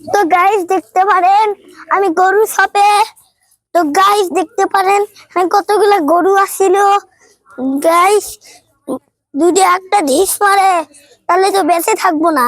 তো গাইস দেখতে পারেন, আমি গরু সাপে। তো গাইস দেখতে পারেন, আমি কতগুলো গরু আসছিল গাইস দুটি একটা ঢিস মারে, তাহলে তো বেঁচে থাকব না।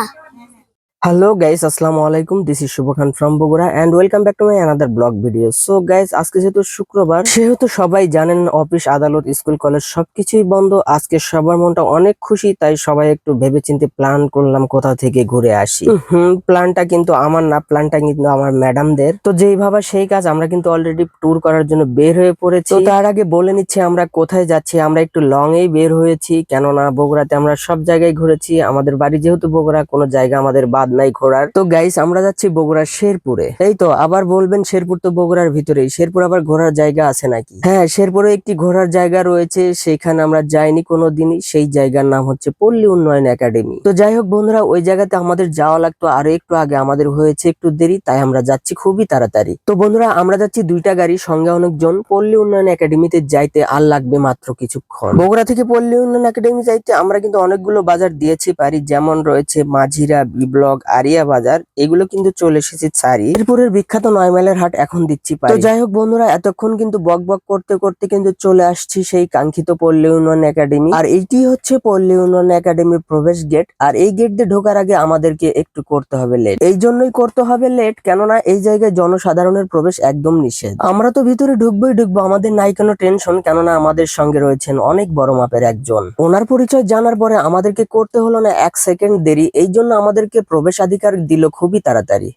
হ্যালো গাইস আসসালামু আলাইকুম। This is Shuvo Khan from Bogura and welcome back to my another vlog video so guys আজকে যেহেতু শুক্রবার সেহেতু সবাই জানেন অফিস আদালত স্কুল কলেজ সবকিছুই বন্ধ। আজকে সবার মনটা অনেক খুশি তাই সবাই একটু ভেবেচিন্তে প্ল্যান করলাম কোথা থেকে ঘুরে আসি। হুম প্ল্যানটা কিন্তু আমার না প্ল্যানটা কিন্তু আমার ম্যাডামদের তো যেই ভাবা সেই কাজ আমরা কিন্তু অলরেডি ট্যুর করার জন্য বের হয়ে পড়েছি। তো তার আগে বলে নিচ্ছি আমরা কোথায় যাচ্ছি আমরা একটু লং এই বের হয়েছি। কেননা বগুড়াতে আমরা সব জায়গায় ঘুরেছি। আমাদের বাড়ি যেহেতু বগুড়া কোনো জায়গা আমাদের বাদ নাই ঘোরার তো গাইস আমরা যাচ্ছি বগুড়ার শেরপুরে। এই তো, আবার বলবেন শেরপুর তো বগুড়ার ভিতরেই। শেরপুর আবার ঘোরার জায়গা আছে নাকি? হ্যাঁ শেরপুরে একটি ঘোরার জায়গা রয়েছে, সেখানে আমরা যাইনি কোনো দিনই সেই জায়গার নাম হচ্ছে পল্লী উন্নয়ন একাডেমি। তো যাই হোক বন্ধুরা, ওই জায়গাতে আমাদের যাওয়া লাগতো আরও একটু আগে। আমাদের হয়েছে একটু দেরি, তাই আমরা যাচ্ছি খুবই তাড়াতাড়ি। তো বন্ধুরা, আমরা যাচ্ছি দুইটা গাড়ি, সঙ্গে অনেকজন। পল্লী উন্নয়ন একাডেমিতে যাইতে আর লাগবে মাত্র কিছুক্ষণ। বগুড়া থেকে পল্লী উন্নয়ন একাডেমি যাইতে আমরা কিন্তু অনেকগুলো বাজার দিয়েছি, পারি। যেমন রয়েছে মাঝিরা, বি ব্লক আরিয়া বাজার এগুলো কিন্তু চলে এসেছে সারি এরপরের বিখ্যাত নয় মাইলের হাট এখন দিচ্ছি তো যাই হোক বন্ধুরা, এতক্ষণ কিন্তু বক বক করতে করতে কিন্তু চলে আসছি সেই কাঙ্ক্ষিত পল্লী উন্নয়ন একাডেমি। আর এইটি হচ্ছে পল্লী উন্নয়ন একাডেমির প্রবেশ গেট। আর এই গেট দিয়ে ঢোকার আগে আমাদেরকে একটু করতে হবে লেট। এই জন্যই করতে হবে লেট, কেননা এই জায়গায় জনসাধারণের প্রবেশ একদম নিষেধ। আমরা তো ভিতরে ঢুকবোই ঢুকবো, আমাদের নাই কোনো টেনশন, কেননা আমাদের সঙ্গে রয়েছেন অনেক বড় মাপের একজন। ওনার পরিচয় জানার পরে আমাদেরকে করতে হলো না এক সেকেন্ড দেরি, এই জন্য আমাদেরকে প্রবেশাধিকার দিল খুবই তাড়াতাড়ি।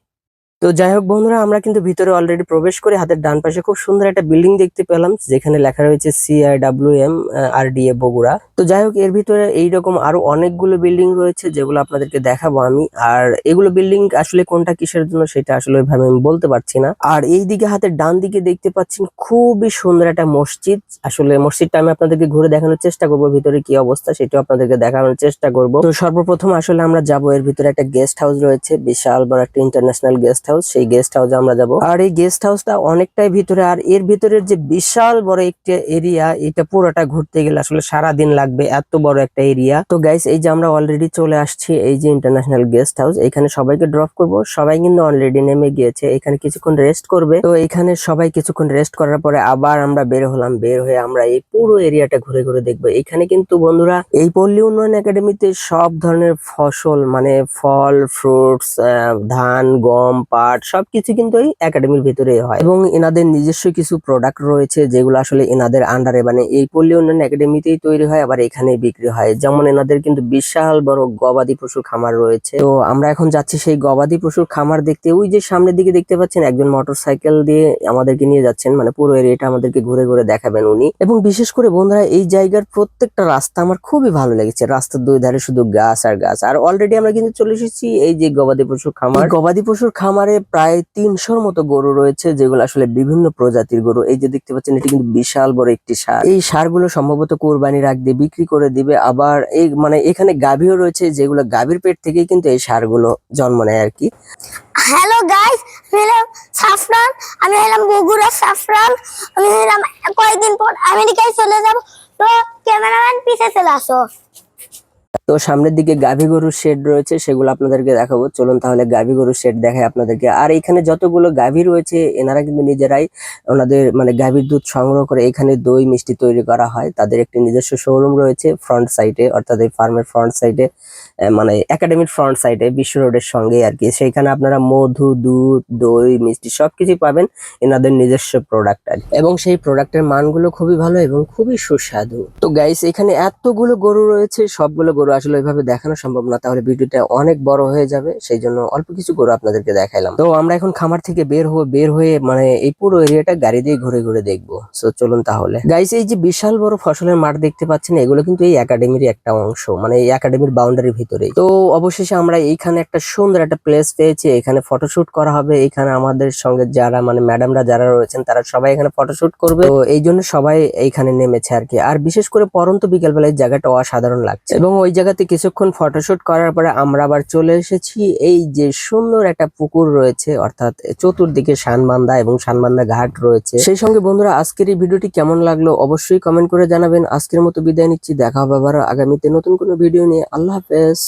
তো যাই হোক বন্ধুরা, আমরা কিন্তু ভিতরে অলরেডি প্রবেশ করে হাতের ডান পাশে খুব সুন্দর একটা বিল্ডিং দেখতে পেলাম, যেখানে লেখা রয়েছে C I W M R D A Bogura. তো যাই হোক, এর ভিতরে এইরকম আরও অনেকগুলো বিল্ডিং রয়েছে, যেগুলো আপনাদেরকে দেখাবো আমি। আর এগুলো বিল্ডিং আসলে কোনটা কিসের জন্য, সেটা আসলে ওইভাবে আমি বলতে পারছি না। আর এই দিকে হাতের ডান দিকে দেখতে পাচ্ছেন, খুবই সুন্দর একটা মসজিদ। আসলে মসজিদটা আমি আপনাদেরকে ঘুরে দেখানোর চেষ্টা করব, ভিতরে কি অবস্থা সেটাও আপনাদেরকে দেখানোর চেষ্টা করব। তো সর্বপ্রথম আসলে আমরা যাব, এর ভিতরে একটা গেস্ট হাউস রয়েছে, বিশাল বড় একটা ইন্টারন্যাশনাল গেস্ট হাউস সেই গেস্ট হাউসে আমরা যাব। আর এই গেস্ট হাউসটা অনেকটাই ভিতরে, আর এর ভিতরের যে বিশাল বড় একটা এরিয়া এটা পুরোটা ঘুরতে গেলে আসলে সারা দিন লাগবে, এত বড় একটা এরিয়া তো গাইস এই যে আমরা অলরেডি চলে আসছি, এই যে ইন্টারন্যাশনাল গেস্ট হাউস এখানে সবাইকে ড্রপ করব। সবাই কিন্তু অলরেডি নেমে গিয়েছে, এখানে কিছুক্ষণ রেস্ট করবে। তো এখানে সবাই কিছুক্ষণ রেস্ট করার পরে আবার আমরা বের হলাম, বের হয়ে আমরা এই পুরো এরিয়াটা ঘুরে ঘুরে দেখব। এখানে কিন্তু বন্ধুরা, এই পল্লী উন্নয়ন একাডেমিতে সব ধরনের ফসল মানে ফল ফ্রুটস ধান, গম পাট সবকিছু কিন্তু এই একাডেমির ভিতরে হয়। এবং এনাদের নিজস্ব কিছু প্রোডাক্ট রয়েছে, যেগুলো আসলে এনাদের আন্ডারে মানে এই পল্লী উন্নয়ন একাডেমিতেই তৈরি হয়, আবার এখানেই বিক্রি হয়। যেমন এনাদের কিন্তু বিশাল বড় গবাদি পশুর খামার রয়েছে। তো আমরা এখন যাচ্ছি সেই গবাদি পশুর খামার দেখতে। ওই যে সামনের দিকে দেখতে পাচ্ছেন একজন মোটর সাইকেল দিয়ে আমাদেরকে নিয়ে যাচ্ছেন মানে পুরো এরিয়াটা আমাদেরকে ঘুরে ঘুরে দেখাবেন উনি। এবং বিশেষ করে বন্ধুরা, এই জায়গার প্রত্যেকটা রাস্তা আমার খুবই ভালো লেগেছে। রাস্তার দুই ধারে শুধু গাছ আর গাছ। আর অলরেডি আমরা কিন্তু চলে এসেছি এই যে গবাদি পশুর খামার। গবাদি পশুর খামারে প্রায় তিনশোর মতো গরু রয়েছে, যেগুলো আসলে বিভিন্ন প্রজাতির গরু। এই যে দেখতে পাচ্ছেন, এটি কিন্তু বিশাল বড় একটি সার। এই সারগুলো সম্ভবত কোরবানি রাখ দিয়ে বিক্রি করে দিবে। আবার এই মানে এখানে গাভীও রয়েছে, যেগুলো গাভীর পেট থেকেই কিন্তু এই সারগুলো জন্ম নেয় আর কি। হ্যালো গাইস আমি হলাম সাফরান, আমি হলাম বগুড়া সাফরান। আমি হলাম কয়েকদিন পর আমেরিকায় চলে যাব। তো ক্যামেরাম্যান পিছে চলে আসো। তো সামনের দিকে গাভী গরুর শেড রয়েছে, সেগুলো আপনাদেরকে দেখাবো। চলুন তাহলে গাভী গরুর শেড দেখাই আপনাদেরকে। আর এখানে যতগুলো গাভী রয়েছে, এনারা কিন্তু নিজেরাই ওনাদের মানে গাভীর দুধ সংগ্রহ করে এখানে দই, মিষ্টি তৈরি করা হয়। তাদের একটি নিজস্ব শোরুম রয়েছে ফ্রন্ট সাইডে অর্থাৎ এই ফার্মের ফ্রন্ট সাইডে মানে একাডেমির ফ্রন্ট সাইডে বিশ্ব রোডের সঙ্গে আর কি। সেইখানে আপনারা মধু, দুধ, দই, মিষ্টি সবকিছু পাবেন এনাদের নিজস্ব প্রোডাক্ট আর এবং সেই প্রোডাক্টের মানগুলো খুবই ভালো এবং খুবই সুস্বাদু। তো গাইস এখানে এতগুলো গরু রয়েছে, সবগুলো গরু আসলে ওইভাবে দেখানো সম্ভব না, তাহলে ভিডিওটা অনেক বড় হয়ে যাবে, সেই জন্য অল্প কিছু গরু আপনাদেরকে দেখাইলাম। তো আমরা এখন খামার থেকে বের হব, বের হয়ে মানে এই পুরো এরিয়াটা গাড়ি দিয়ে ঘুরে ঘুরে দেখব। সো চলুন তাহলে। গাইস এই যে বিশাল বড় ফসলের মাঠ দেখতে পাচ্ছেন, এগুলো কিন্তু এই একাডেমির একটা অংশ মানে এই একাডেমির বাউন্ডারির ভিতরে তো অবশেষে আমরা এইখানে একটা সুন্দর একটা প্লেস পেয়েছি, এখানে ফটোশুট করা হবে। এখানে আমাদের সঙ্গে যারা মানে ম্যাডামরা যারা রয়েছেন, তারা সবাই এখানে ফটোশুট করবে। তো এই জন্য সবাই এইখানে নেমেছে আর কি। আর বিশেষ করে পরন্ত বিকেলবেলা এই জায়গাটা অসাধারণ লাগছে। এবং ওই জায়গাতে কিছুক্ষণ ফটোশুট করার পরে আমরা আবার চলে এসেছি। এই যে সুন্দর একটা পুকুর রয়েছে, অর্থাৎ চতুর্দিকে শানবান্ধা এবং শানবান্ধা ঘাট রয়েছে। সেই সঙ্গে বন্ধুরা, আজকের এই ভিডিওটি কেমন লাগল অবশ্যই কমেন্ট করে জানাবেন। আজকের মতো বিদায় নিচ্ছি, দেখা হবে আবার আগামীতে নতুন কোনো ভিডিও নিয়ে। আল্লাহ হাফেজ।